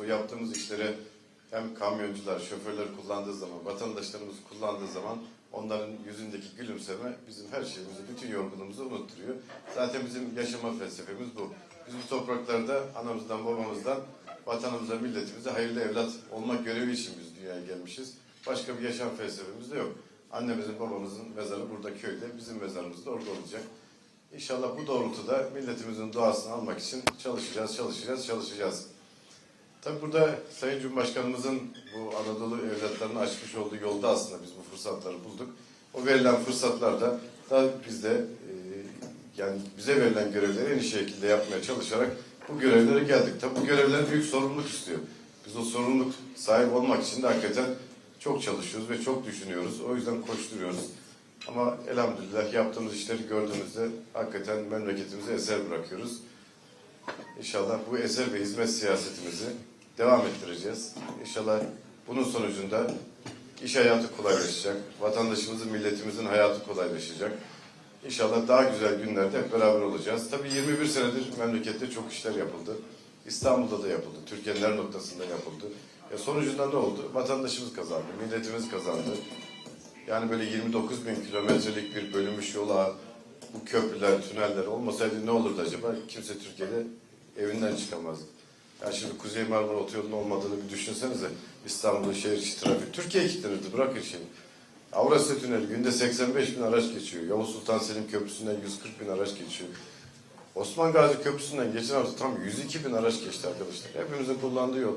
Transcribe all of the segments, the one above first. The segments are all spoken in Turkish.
O yaptığımız işleri hem kamyoncular, şoförler kullandığı zaman, vatandaşlarımız kullandığı zaman onların yüzündeki gülümseme bizim her şeyimizi, bütün yorgunluğumuzu unutturuyor. Zaten bizim yaşama felsefemiz bu. Biz bu topraklarda anamızdan, babamızdan, vatanımıza, milletimize hayırlı evlat olmak görevi için biz dünyaya gelmişiz. Başka bir yaşam felsefemiz de yok. Annemizin, babamızın mezarı burada köyde, bizim mezarımız da orada olacak. İnşallah bu doğrultuda milletimizin duasını almak için çalışacağız, çalışacağız, çalışacağız. Tabii burada Sayın Cumhurbaşkanımızın bu Anadolu evlatlarını açmış olduğu yolda aslında biz bu fırsatları bulduk. O verilen fırsatlarda da biz de e, yani bize verilen görevleri en iyi şekilde yapmaya çalışarak bu görevlere geldik. Tabii bu görevler büyük sorumluluk istiyor. Biz o sorumluluk sahip olmak için de hakikaten çok çalışıyoruz ve çok düşünüyoruz. O yüzden koşturuyoruz. Ama elhamdülillah yaptığımız işleri gördüğümüzde hakikaten memleketimize eser bırakıyoruz. İnşallah bu eser ve hizmet siyasetimizi devam ettireceğiz. İnşallah bunun sonucunda iş hayatı kolaylaşacak, vatandaşımızın, milletimizin hayatı kolaylaşacak. İnşallah daha güzel günlerde hep beraber olacağız. Tabii 21 senedir memlekette çok işler yapıldı. İstanbul'da da yapıldı, Türkiye'nin her noktasında yapıldı. E sonucunda ne oldu? Vatandaşımız kazandı, milletimiz kazandı. Yani böyle 29 bin kilometrelik bir bölünmüş yola bu köprüler, tüneller olmasaydı ne olurdu acaba? Kimse Türkiye'de evinden çıkamazdı. Yani şimdi Kuzey Marmara Otoyolu'nun olmadığını bir düşünsenize. İstanbul'un şehir içi trafik. Türkiye kilitlenirdi bırakın şimdi. Avrasya Tüneli günde 85 bin araç geçiyor. Yavuz Sultan Selim Köprüsü'nden 140 bin araç geçiyor. Osman Gazi Köprüsü'nden geçen hafta tam 102 bin araç geçti arkadaşlar. Hepimizin kullandığı yol.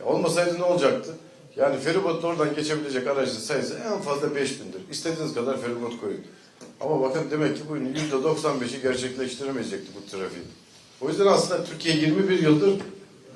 Ya olmasaydı ne olacaktı? Yani feribotla oradan geçebilecek aracın sayısı en fazla 5 bindir. İstediğiniz kadar feribot koyun. Ama bakın demek ki bunun %95'i gerçekleştiremeyecekti bu trafiği. O yüzden aslında Türkiye 21 yıldır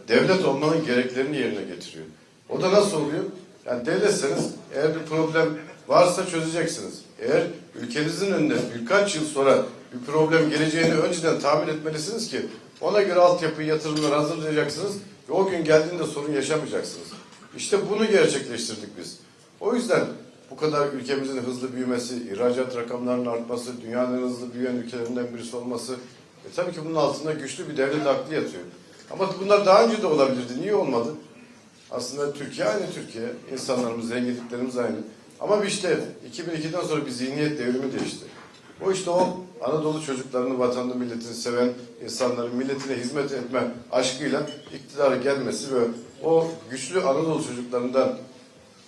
devlet olmanın gereklerini yerine getiriyor. O da nasıl oluyor? Yani devletseniz eğer bir problem varsa çözeceksiniz. Eğer ülkenizin önüne birkaç yıl sonra bir problem geleceğini önceden tahmin etmelisiniz ki ona göre altyapı yatırımları hazırlayacaksınız ve o gün geldiğinde sorun yaşamayacaksınız. İşte bunu gerçekleştirdik biz. O yüzden bu kadar ülkemizin hızlı büyümesi, ihracat rakamlarının artması, dünyanın hızlı büyüyen ülkelerinden birisi olması e tabii ki bunun altında güçlü bir devlet aklı yatıyor. Ama bunlar daha önce de olabilirdi. Niye olmadı? Aslında Türkiye aynı Türkiye. İnsanlarımız, zenginliklerimiz aynı. Ama işte 2002'den sonra bir zihniyet devrimi değişti. O işte o Anadolu çocuklarını, vatanını, milletini seven insanların milletine hizmet etme aşkıyla iktidara gelmesi ve o güçlü Anadolu çocuklarından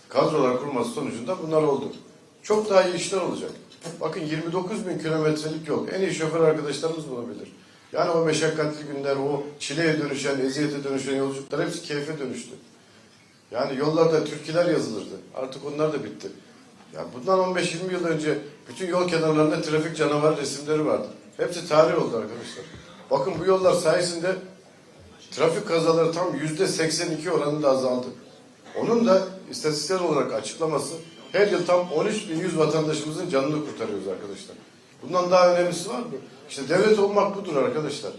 kadrolar kurması sonucunda bunlar oldu. Çok daha iyi işler olacak. Bakın 29 bin kilometrelik yol. En iyi şoför arkadaşlarımız bunu bilir. Yani o meşakkatli günler, o çileye dönüşen, eziyete dönüşen yolculuklar hepsi keyfe dönüştü. Yani yollarda türküler yazılırdı. Artık onlar da bitti. Yani bundan 15-20 yıl önce bütün yol kenarlarında trafik canavar resimleri vardı. Hepsi tarih oldu arkadaşlar. Bakın bu yollar sayesinde trafik kazaları tam yüzde 82 oranında azaldı. Onun da istatistiksel olarak açıklaması her yıl tam 13.100 vatandaşımızın canını kurtarıyoruz arkadaşlar. Bundan daha önemlisi var mı? İşte devlet olmak budur arkadaşlar.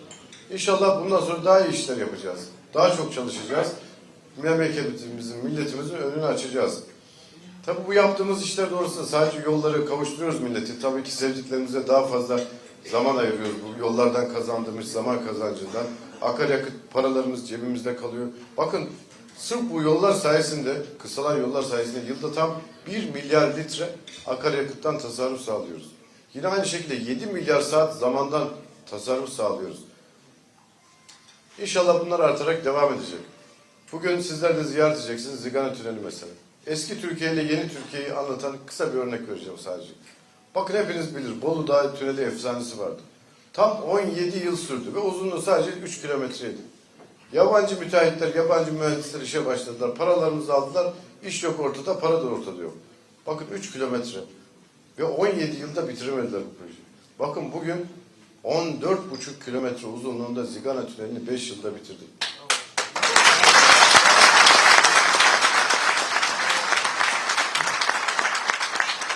İnşallah bundan sonra daha iyi işler yapacağız. Daha çok çalışacağız. Memleketimizin, milletimizin önünü açacağız. Tabii bu yaptığımız işler doğrusunda sadece yolları kavuşturuyoruz milleti. Tabii ki sevdiklerimize daha fazla zaman ayırıyoruz. Bu yollardan kazandığımız zaman kazancından. Akaryakıt paralarımız cebimizde kalıyor. Bakın sırf bu yollar sayesinde, kısalan yollar sayesinde yılda tam 1 milyar litre akaryakıttan tasarruf sağlıyoruz. Yine aynı şekilde 7 milyar saat zamandan tasarruf sağlıyoruz. İnşallah bunlar artarak devam edecek. Bugün sizler de ziyaret edeceksiniz Zigana Tüneli mesela. Eski Türkiye ile yeni Türkiye'yi anlatan kısa bir örnek vereceğim sadece. Bakın hepiniz bilir Bolu Dağı Tüneli efsanesi vardı. Tam 17 yıl sürdü ve uzunluğu sadece 3 kilometreydi. Yabancı müteahhitler, yabancı mühendisler işe başladılar. Paralarımızı aldılar. İş yok ortada, para da ortada yok. Bakın 3 kilometre. Ve 17 yılda bitiremediler bu projeyi. Bakın bugün 14,5 kilometre uzunluğunda Zigana Tüneli'ni 5 yılda bitirdik.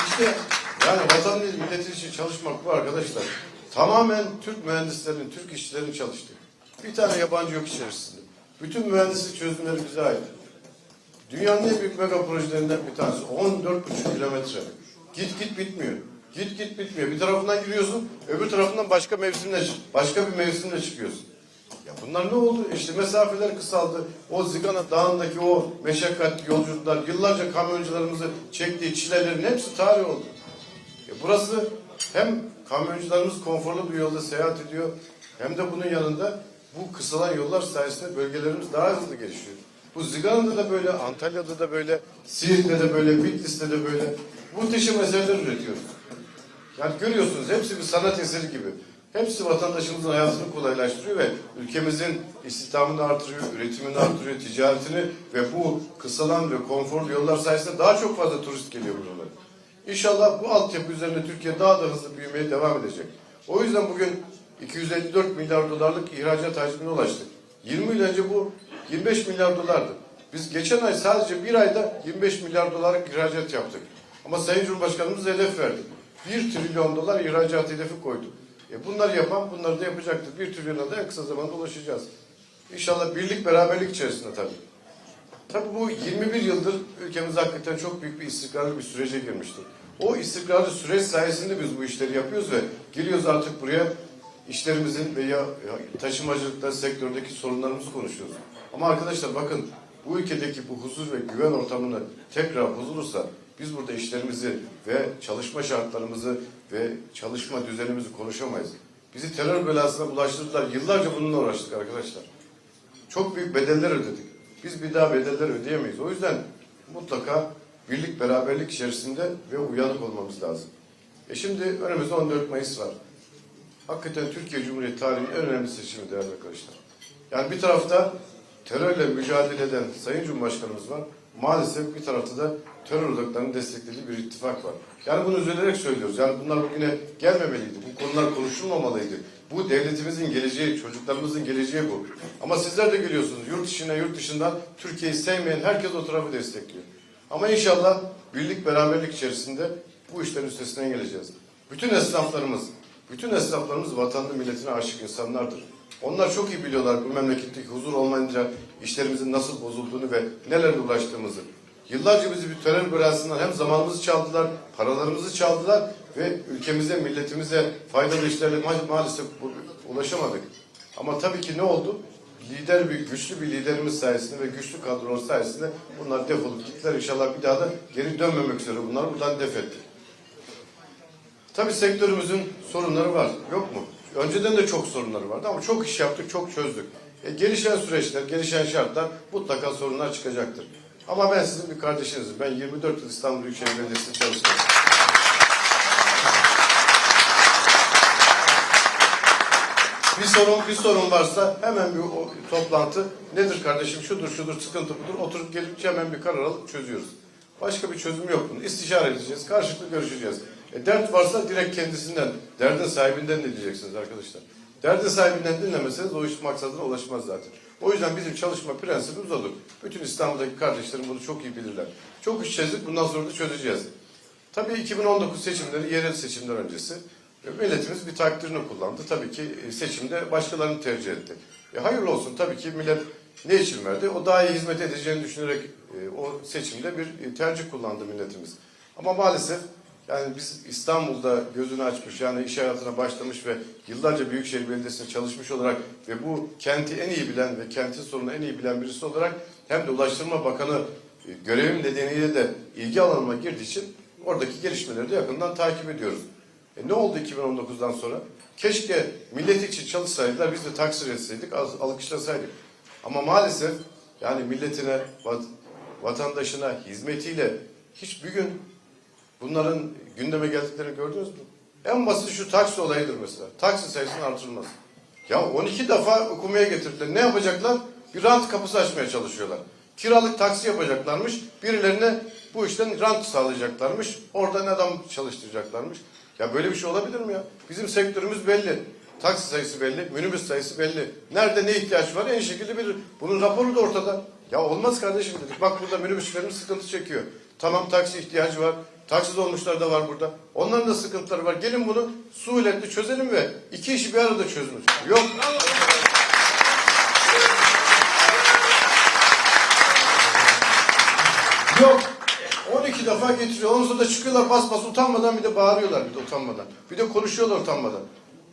İşte yani vatan milleti için çalışmak bu arkadaşlar. Tamamen Türk mühendislerin, Türk işçilerin çalıştığı. Bir tane yabancı yok içerisinde. Bütün mühendislik çözümleri bize ait. Dünyanın en büyük mega projelerinden bir tanesi. 14,5 kilometre. Git git bitmiyor. Git git bitmiyor. Bir tarafından giriyorsun, öbür tarafından başka mevsimle başka bir mevsimle çıkıyorsun. Ya bunlar ne oldu? İşte mesafeler kısaldı. O Zigana Dağı'ndaki o meşakkatli yolculuklar, yıllarca kamyoncularımızı çektiği çilelerin hepsi tarih oldu. E burası hem kamyoncularımız konforlu bir yolda seyahat ediyor hem de bunun yanında bu kısalan yollar sayesinde bölgelerimiz daha hızlı gelişiyor. Bu Zigana'da da böyle, Antalya'da da böyle, Siirt'te de böyle, Bitlis'te de böyle muhteşem eserler üretiyoruz. Yani görüyorsunuz hepsi bir sanat eseri gibi. Hepsi vatandaşımızın hayatını kolaylaştırıyor ve ülkemizin istihdamını artırıyor, üretimini artırıyor, ticaretini ve bu kısalan ve konforlu yollar sayesinde daha çok fazla turist geliyor buralara. İnşallah bu altyapı üzerine Türkiye daha da hızlı büyümeye devam edecek. O yüzden bugün 254 milyar dolarlık ihracat hacmine ulaştık. 20 yıl önce bu 25 milyar dolardı. Biz geçen ay sadece bir ayda 25 milyar dolarlık ihracat yaptık. Ama Sayın Cumhurbaşkanımız hedef verdi. 1 trilyon dolar ihracat hedefi koydu. E bunları yapan bunları da yapacaktır. 1 trilyona da en kısa zamanda ulaşacağız. İnşallah birlik beraberlik içerisinde tabii. Tabii bu 21 yıldır ülkemiz hakikaten çok büyük bir istikrarlı bir sürece girmişti. O istikrarlı süreç sayesinde biz bu işleri yapıyoruz ve geliyoruz artık buraya işlerimizin veya ya taşımacılıkta sektördeki sorunlarımızı konuşuyoruz. Ama arkadaşlar bakın bu ülkedeki bu huzur ve güven ortamını tekrar bozulursa biz burada işlerimizi ve çalışma şartlarımızı ve çalışma düzenimizi konuşamayız. Bizi terör belasına bulaştırdılar. Yıllarca bununla uğraştık arkadaşlar. Çok büyük bedeller ödedik. Biz bir daha bedeller ödeyemeyiz. O yüzden mutlaka birlik beraberlik içerisinde ve uyanık olmamız lazım. E şimdi önümüzde 14 Mayıs var. Hakikaten Türkiye Cumhuriyeti tarihinin en önemli seçimi değerli arkadaşlar. Yani bir tarafta terörle mücadele eden Sayın Cumhurbaşkanımız var. Maalesef bir tarafta da terör odaklarının desteklediği bir ittifak var. Yani bunu üzülerek söylüyoruz. Yani bunlar bugüne gelmemeliydi. Bu konular konuşulmamalıydı. Bu devletimizin geleceği, çocuklarımızın geleceği bu. Ama sizler de görüyorsunuz yurt içine, yurt dışından Türkiye'yi sevmeyen herkes o tarafı destekliyor. Ama inşallah birlik beraberlik içerisinde bu işlerin üstesinden geleceğiz. Bütün esnaflarımız, bütün esnaflarımız vatanlı milletine aşık insanlardır. Onlar çok iyi biliyorlar bu memleketteki huzur olmayınca işlerimizin nasıl bozulduğunu ve nelerle ulaştığımızı. Yıllarca bizi bir terör belasından hem zamanımızı çaldılar, paralarımızı çaldılar ve ülkemize, milletimize faydalı işlerle ma- maalesef ulaşamadık. Ama tabii ki ne oldu? Lider bir, güçlü bir liderimiz sayesinde ve güçlü kadronun sayesinde bunlar defolup gittiler. İnşallah bir daha da geri dönmemek üzere bunları buradan def ettik. Tabii sektörümüzün sorunları var. Yok mu? Önceden de çok sorunları vardı ama çok iş yaptık, çok çözdük. E, gelişen süreçler, gelişen şartlar mutlaka sorunlar çıkacaktır. Ama ben sizin bir kardeşinizim. Ben 24 yıl İstanbul Büyükşehir Belediyesi'nde çalıştım. Bir sorun, bir sorun varsa hemen bir o, toplantı. Nedir kardeşim? Şudur, şudur, sıkıntı budur. Oturup gelip hemen bir karar alıp çözüyoruz. Başka bir çözüm yok bunun. İstişare edeceğiz, karşılıklı görüşeceğiz. E, dert varsa direkt kendisinden, derdin sahibinden ne diyeceksiniz arkadaşlar? Derdin sahibinden dinlemeseniz o iş maksadına ulaşmaz zaten. O yüzden bizim çalışma prensibimiz odur. Bütün İstanbul'daki kardeşlerim bunu çok iyi bilirler. Çok iş çözdük, bundan sonra da çözeceğiz. Tabii 2019 seçimleri yerel seçimler öncesi. Milletimiz bir takdirini kullandı. Tabii ki e, seçimde başkalarını tercih etti. E, hayırlı olsun tabii ki millet ne için verdi? O daha iyi hizmet edeceğini düşünerek e, o seçimde bir e, tercih kullandı milletimiz. Ama maalesef yani biz İstanbul'da gözünü açmış yani iş hayatına başlamış ve yıllarca Büyükşehir Belediyesi'nde çalışmış olarak ve bu kenti en iyi bilen ve kentin sorununu en iyi bilen birisi olarak hem de Ulaştırma Bakanı e, görevim nedeniyle de ilgi alanıma girdiği için oradaki gelişmeleri de yakından takip ediyoruz. E ne oldu 2019'dan sonra? Keşke millet için çalışsaydılar, biz de takdir etseydik, alkışlasaydık. Ama maalesef yani milletine, vat- vatandaşına hizmetiyle hiçbir gün bunların gündeme geldiklerini gördünüz mü? En basit şu taksi olayıdır mesela. Taksi sayısının artırılması. Ya 12 defa okumaya getirdiler. Ne yapacaklar? Bir rant kapısı açmaya çalışıyorlar. Kiralık taksi yapacaklarmış. Birilerine bu işten rant sağlayacaklarmış. Oradan adam çalıştıracaklarmış. Ya böyle bir şey olabilir mi ya? Bizim sektörümüz belli. Taksi sayısı belli, minibüs sayısı belli. Nerede ne ihtiyaç var en şekilde bir bunun raporu da ortada. Ya olmaz kardeşim dedik. Bak burada minibüslerimiz sıkıntı çekiyor. Tamam taksi ihtiyacı var. Taksi dolmuşlar da var burada. Onların da sıkıntıları var. Gelin bunu suiletli çözelim ve iki işi bir arada çözün. Yok. Yok. 12 defa getiriyor. Ondan da çıkıyorlar bas bas utanmadan bir de bağırıyorlar bir de utanmadan. Bir de konuşuyorlar utanmadan.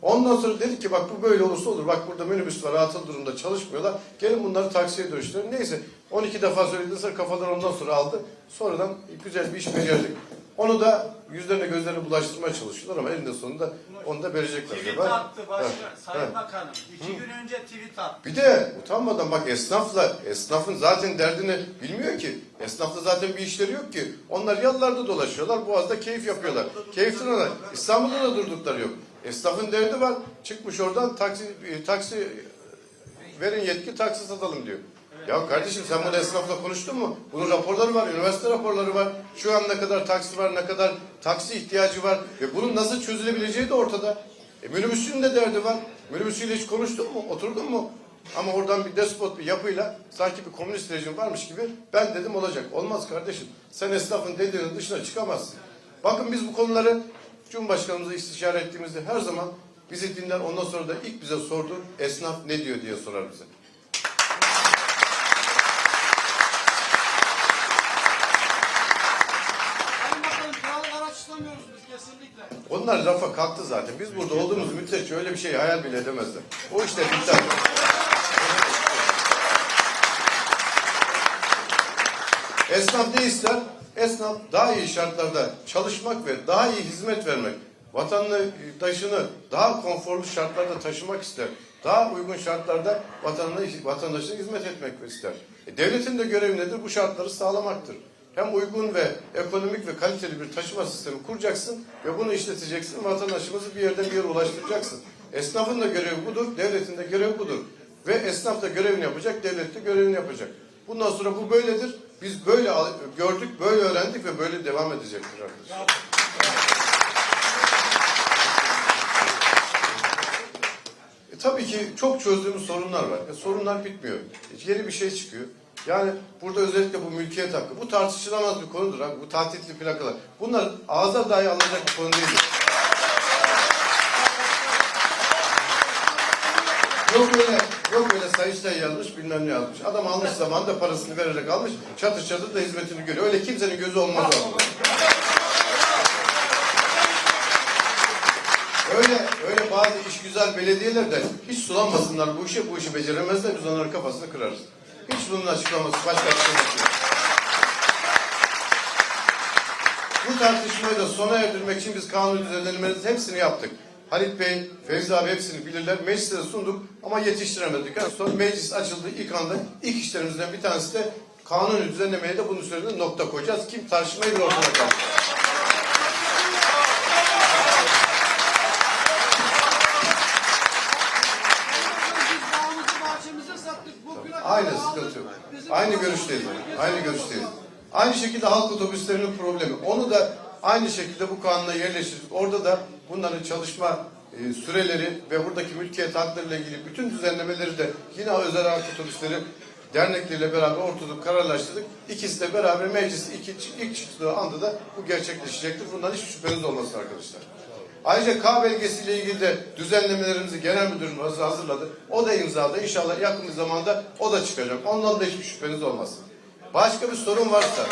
Ondan sonra dedik ki bak bu böyle olursa olur. Bak burada minibüs var atıl durumda çalışmıyorlar. Gelin bunları taksiye dönüştürelim. Neyse 12 defa söylediğinde sonra kafadan ondan sonra aldı. Sonradan güzel bir iş becerdik. Onu da yüzlerine gözlerine bulaştırmaya çalışıyorlar ama eninde sonunda onu da verecekler. Tweet galiba. attı başkan, Evet, Sayın evet. Bakanım. İki gün önce tweet attı. Bir de utanmadan bak esnafla, esnafın zaten derdini bilmiyor ki. Esnafla zaten bir işleri yok ki. Onlar yollarda dolaşıyorlar, boğazda keyif yapıyorlar. Keyiften ona. İstanbul'da da durdukları yok. Esnafın derdi var. Çıkmış oradan taksi, e, taksi e, verin yetki taksi satalım diyor. Ya kardeşim sen bunu esnafla konuştun mu? Bunun raporları var, üniversite raporları var. Şu an ne kadar taksi var, ne kadar taksi ihtiyacı var ve bunun nasıl çözülebileceği de ortada. E, minibüsün de derdi var. Minibüsüyle hiç konuştun mu, oturdun mu? Ama oradan bir despot bir yapıyla sanki bir komünist rejim varmış gibi ben dedim olacak. Olmaz kardeşim. Sen esnafın dediğinin dışına çıkamazsın. Bakın biz bu konuları Cumhurbaşkanımızla istişare ettiğimizde her zaman bizi dinler. Ondan sonra da ilk bize sordu esnaf ne diyor diye sorar bize. Onlar lafa kalktı zaten. Biz burada olduğumuz müddetçe öyle bir şey hayal bile edemezler. O işler bitti. Esnaf ne ister? Esnaf daha iyi şartlarda çalışmak ve daha iyi hizmet vermek. Vatandaşını daha konforlu şartlarda taşımak ister. Daha uygun şartlarda vatandaş, vatandaşına hizmet etmek ister. E, devletin de görevi nedir? Bu şartları sağlamaktır. Hem uygun ve ekonomik ve kaliteli bir taşıma sistemi kuracaksın ve bunu işleteceksin. Vatandaşımızı bir yerden bir yere ulaştıracaksın. Esnafın da görevi budur, devletin de görevi budur. Ve esnaf da görevini yapacak, devlet de görevini yapacak. Bundan sonra bu böyledir. Biz böyle gördük, böyle öğrendik ve böyle devam edecektir arkadaşlar. E, tabii ki çok çözdüğümüz sorunlar var. E, sorunlar bitmiyor. E, yeni bir şey çıkıyor. Yani burada özellikle bu mülkiyet hakkı. Bu tartışılamaz bir konudur abi. Bu tahtitli plakalar. Bunlar ağza dahi alınacak bir konu değildir. Yok öyle, yok öyle Sayıştay yazmış bilmem ne yazmış. Adam almış zamanında parasını vererek almış. Çatır çatır da hizmetini görüyor. Öyle kimsenin gözü olmaz orada. Öyle öyle bazı iş güzel belediyeler de hiç sulanmasınlar bu işe bu işi beceremezler biz onların kafasını kırarız. Hiç bunun açıklaması başka açıklaması yok. Bu tartışmayı da sona erdirmek için biz kanun düzenlemelerinin hepsini yaptık. Halit Bey, Fevzi abi hepsini bilirler. Meclise sunduk ama yetiştiremedik. En son meclis açıldı ilk anda ilk işlerimizden bir tanesi de kanuni düzenlemeye de bunun üzerine nokta koyacağız. Kim tartışmayı bir ortada kaldı. Aynı sıkıntı Aynı görüşteyiz. Aynı görüşteyiz. Aynı şekilde halk otobüslerinin problemi. Onu da aynı şekilde bu kanuna yerleştirdik. Orada da bunların çalışma e, süreleri ve buradaki mülkiyet haklarıyla ilgili bütün düzenlemeleri de yine özel halk otobüsleri dernekleriyle beraber ortalık kararlaştırdık. İkisi de beraber meclis iki, ilk çıktığı anda da bu gerçekleşecektir. Bundan hiçbir şüpheniz olmasın arkadaşlar. Ayrıca K belgesiyle ilgili de düzenlemelerimizi genel müdürümüz hazırladı. O da imzaladı. İnşallah yakın bir zamanda o da çıkacak. Ondan da hiçbir şüpheniz olmasın. Başka bir sorun varsa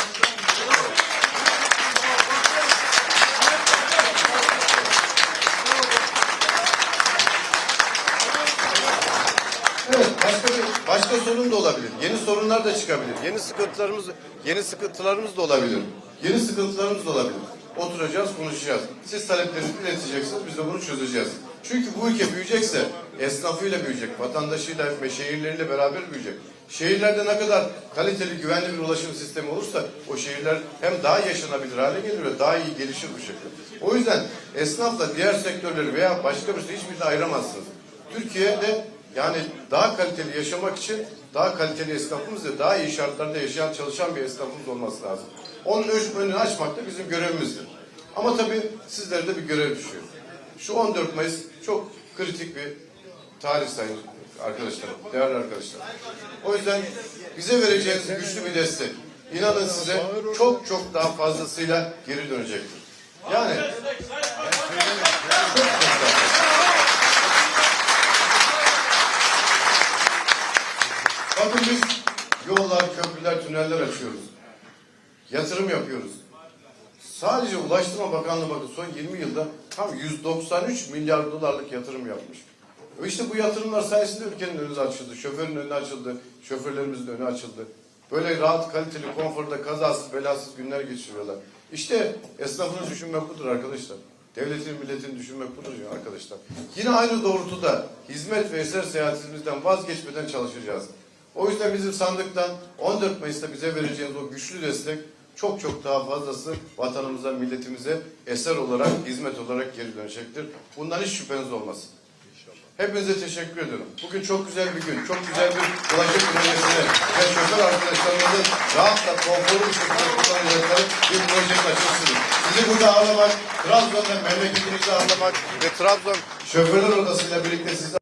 Evet, başka sorun da olabilir. Yeni sorunlar da çıkabilir. Yeni sıkıntılarımız yeni sıkıntılarımız da olabilir. Yeni sıkıntılarımız da olabilir. Oturacağız, konuşacağız. Siz taleplerinizi ileteceksiniz, biz de bunu çözeceğiz. Çünkü bu ülke büyüyecekse esnafıyla büyüyecek, vatandaşıyla ve şehirleriyle beraber büyüyecek. Şehirlerde ne kadar kaliteli, güvenli bir ulaşım sistemi olursa o şehirler hem daha yaşanabilir hale gelir ve daha iyi gelişir bu şekilde. O yüzden esnafla diğer sektörleri veya başka bir şey hiçbirini ayıramazsınız. Türkiye'de yani daha kaliteli yaşamak için daha kaliteli esnafımız ve daha iyi şartlarda yaşayan, çalışan bir esnafımız olması lazım. Onun önü- önünü açmak da bizim görevimizdir. Ama tabii sizlere de bir görev düşüyor. Şu 14 Mayıs çok kritik bir tarih sayın arkadaşlar, değerli arkadaşlar. O yüzden bize vereceğiniz güçlü bir destek. İnanın size çok çok daha fazlasıyla geri dönecektir. Yani çok çok daha fazla. Bakın biz yollar, köprüler, tüneller açıyoruz. Yatırım yapıyoruz. Sadece Ulaştırma Bakanlığı bakın son 20 yılda tam 193 milyar dolarlık yatırım yapmış. Ve işte bu yatırımlar sayesinde ülkenin önü açıldı, şoförün önü açıldı, şoförlerimizin önü açıldı. Böyle rahat, kaliteli, konforda, kazasız, belasız günler geçiriyorlar. İşte esnafını düşünmek budur arkadaşlar. Devletin, milletin düşünmek budur ya arkadaşlar. Yine aynı doğrultuda hizmet ve eser seyahatimizden vazgeçmeden çalışacağız. O yüzden bizim sandıktan 14 Mayıs'ta bize vereceğiniz o güçlü destek çok çok daha fazlası vatanımıza, milletimize eser olarak, hizmet olarak geri dönecektir. Bundan hiç şüpheniz olmasın. Hepinize teşekkür ediyorum. Bugün çok güzel bir gün, çok güzel bir ulaşım projesine ve şoför arkadaşlarımızın rahatla, konforlu bir şekilde kullanacakları bir projenin açılışıdır. Sizi burada ağırlamak, Trabzon'da memleketinizde ağırlamak ve Trabzon Şoförler Odası'yla birlikte sizi